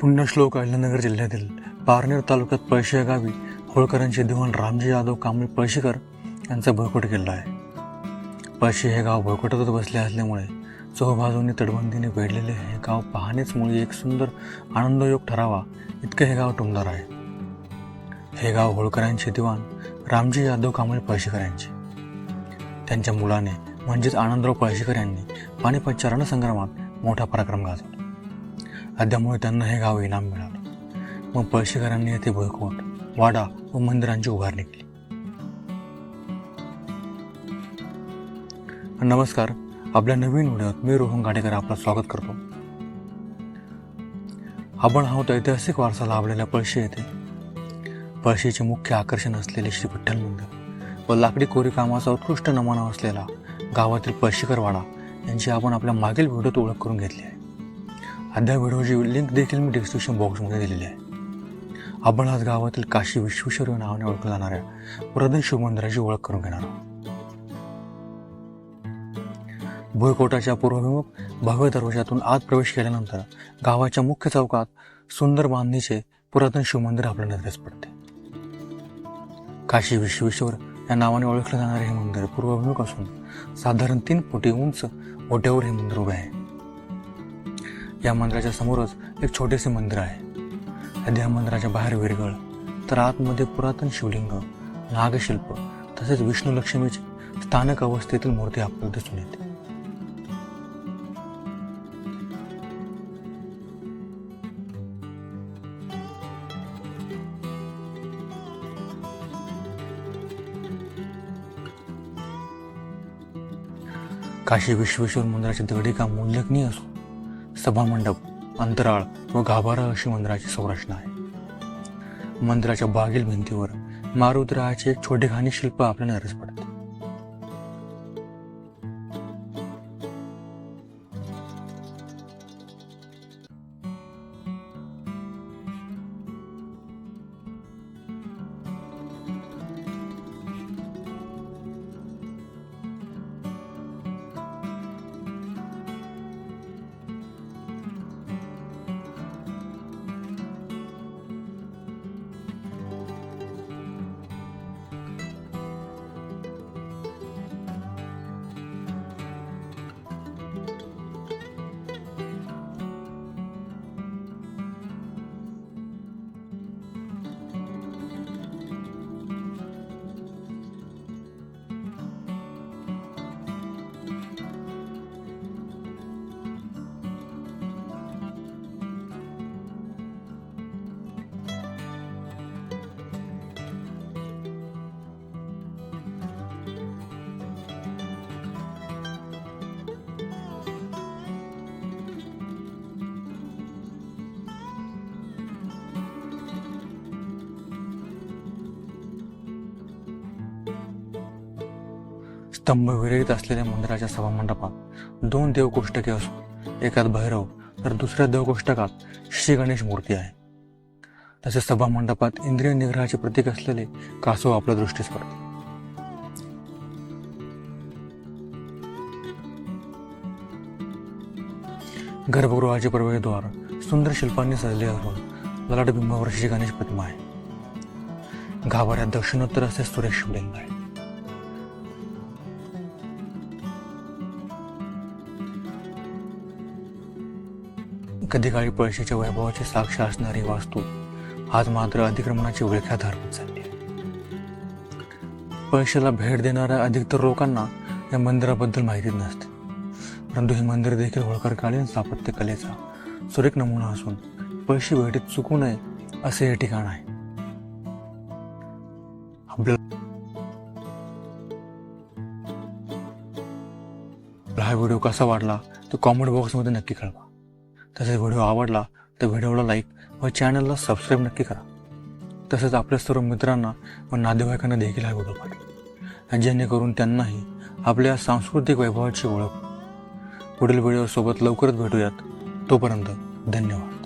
पुण्यश्लोक अहिल्यानगर जिल्ह्यातील पारनेर तालुक्यात पळशी या गावी होळकरांचे दिवाण रामजी यादव कांबळे पळशीकर यांचा भयकोट किल्ला आहे. पळशी हे गाव भयकोटातच बसले असल्यामुळे चोहबाजूंनी तटबंदीने वेढलेले हे गाव पाहणेच मुळे एक सुंदर आनंदयोग ठरावा इतकं हे गाव टुमदार आहे. हे गाव होळकरांचे दिवाण रामजी यादव कांबळे पळशीकर यांचे. त्यांच्या मुलाने म्हणजेच आनंदराव पळशीकर यांनी पानिपत रणसंग्रामात मोठा पराक्रम गाजवला. अद्यामुळे त्यांना हे गाव इनाम मिळालं. मग पळशीकरांनी येथे भुईकोट वाडा व मंदिरांची उभारणी केली नमस्कार आपल्या नवीन व्हिडिओत मी रोहन गाडेकर आपलं स्वागत करतो. आपण आहोत ऐतिहासिक वारसा लाभलेल्या पळशी येथे. पळशीचे मुख्य आकर्षण असलेले श्री विठ्ठल मंदिर व लाकडी कोरी कामाचा उत्कृष्ट नमुना असलेला गावातील पळशीकर वाडा यांची आपण आपल्या मागील व्हिडिओत ओळख करून घेतली आहे. अद्या व्हिडिओची लिंक देखील मी डिस्क्रिप्शन बॉक्समध्ये दिलेली आहे. आपण आज गावातील काशी विश्वेश्वर या नावाने ओळखल्या जाणाऱ्या पुरातन शिवमंदिराची ओळख करून घेणार आहोत. भुईकोटाच्या पूर्वभिमुख भव्य दरवाजातून आत प्रवेश केल्यानंतर गावाच्या मुख्य चौकात सुंदर बांधणीचे पुरातन शिवमंदिर आपल्या नजरेस पडते. काशी विश्वेश्वर या नावाने ओळखले जाणारे हे मंदिर पूर्वभिमुख असून साधारण तीन फुटी उंच ओट्यावर हे मंदिर उभे आहे. या मंदिराच्या समोरच एक छोटेसे मंदिर आहे. सध्या या मंदिराच्या बाहेर विरगळ तर आतमध्ये पुरातन शिवलिंग नागशिल्प तसेच विष्णू लक्ष्मीची स्थानक अवस्थेतील मूर्ती आपल्याला दिसून येते. काशी विश्वेश्वर मंदिराचे दगडी काम उल्लेखनीय असून सभामंडप अंतराळ व गाभारा अशी मंदिराची संरचना आहे. मंदिराच्या बागील भिंतीवर मारुद्राचे एक छोटेखानी शिल्प आपल्या नरस पडते स्तंभ विरहित असलेल्या मंदिराच्या सभामंडपात दोन देवकोष्टके असून एकात भैरव तर दुसऱ्या देवकोष्टकात श्री गणेश मूर्ती आहे. तसेच सभामंडपात इंद्रिय निग्रहाचे प्रतीक असलेले कासव आपल्या दृष्टीस पडते गर्भगृहाचे प्रवेशद्वार सुंदर शिल्पांनी सजले असून ललाट बिंबावर श्री गणेश प्रतिमा आहे. गाभाऱ्यात दक्षिणोत्तर असे सुरेश शिवलिंग आहे. कधी काळी पळशीच्या वैभवाची साक्ष असणारी वास्तू आज मात्र अतिक्रमणाची विळख्या धरत चालली आहे. पळशीला भेट देणाऱ्या अधिकतर लोकांना या मंदिराबद्दल माहितीच नसते. परंतु हे मंदिर देखील होळकरकालीन स्थापत्य कलेचा सुरेख नमुना असून पळशी भेटीत चुकू नये असे हे ठिकाण आहे. आपल्याला हा व्हिडिओ कसा वाटला तो कॉमेंट बॉक्समध्ये नक्की कळवा. तसेच व्हिडिओ आवडला तर व्हिडिओला लाईक व चॅनलला सबस्क्राईब नक्की करा. तसेच आपल्या सर्व मित्रांना व नातेवाईकांना देखील हा व्हिडिओ पाठवा. जेणेकरून त्यांनाही आपल्या सांस्कृतिक वैभवाची ओळख. पुढील व्हिडिओसोबत लवकरच भेटूयात. तोपर्यंत धन्यवाद.